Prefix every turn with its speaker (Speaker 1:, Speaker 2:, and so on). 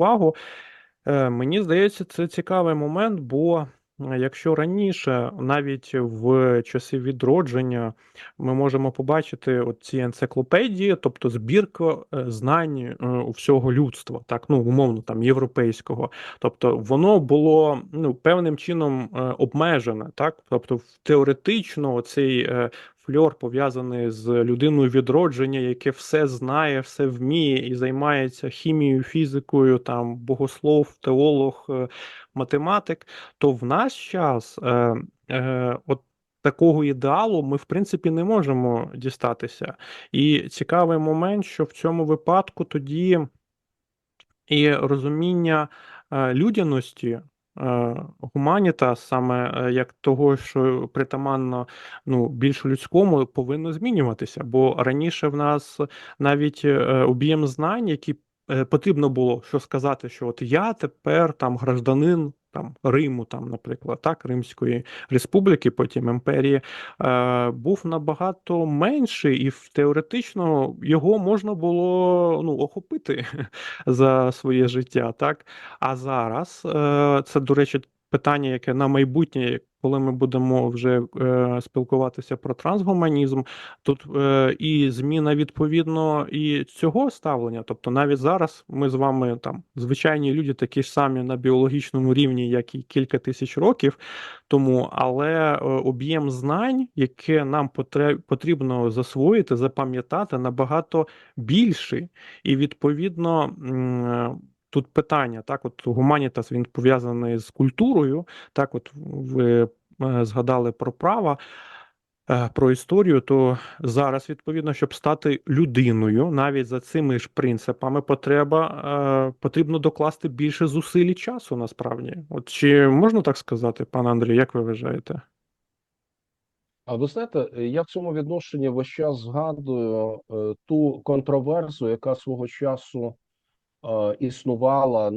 Speaker 1: увагу. Е, Мені здається, це цікавий момент, бо якщо раніше, навіть в часи відродження, ми можемо побачити ці енциклопедії, тобто збірка е, знань е, всього людства, так, ну, умовно, там, європейського. Тобто воно було ну, певним чином обмежене, так? Тобто, теоретично цей фльор пов'язаний з людиною відродження, яке все знає, все вміє і займається хімією, фізикою, там богослов, теолог, е, математик, то в наш час е, е, от такого ідеалу ми, в принципі, не можемо дістатися. І цікавий момент, що в цьому випадку тоді і розуміння е, людяності. Е, Гуманіта, саме е, як того, що притаманно ну, більш людському, повинно змінюватися. Бо раніше в нас навіть е, об'єм знань, які потрібно було що сказати, що от я тепер там гражданин там Риму, там, наприклад, так, Римської республіки, потім імперії, е, був набагато менший, і теоретично його можна було ну, охопити за своє життя. так. А зараз е, це, до речі, питання, яке на майбутнє, коли ми будемо вже е, спілкуватися про трансгуманізм, тут е, і зміна відповідно і цього ставлення. Тобто, навіть зараз ми з вами там звичайні люди, такі ж самі на біологічному рівні, як і кілька тисяч років тому, але е, об'єм знань, яке нам потрібно засвоїти, запам'ятати, набагато більший. І відповідно. Тут питання, так, от гуманітас він пов'язаний з культурою. Так, от ви е, згадали про права, е, про історію, то зараз, відповідно, щоб стати людиною, навіть за цими ж принципами, потреба е, потрібно докласти більше зусиль і часу насправді. От чи можна так сказати, пане Андрію, як ви вважаєте?
Speaker 2: А ви знаєте, я в цьому відношенні весь час згадую ту контроверсію, яка свого часу існувала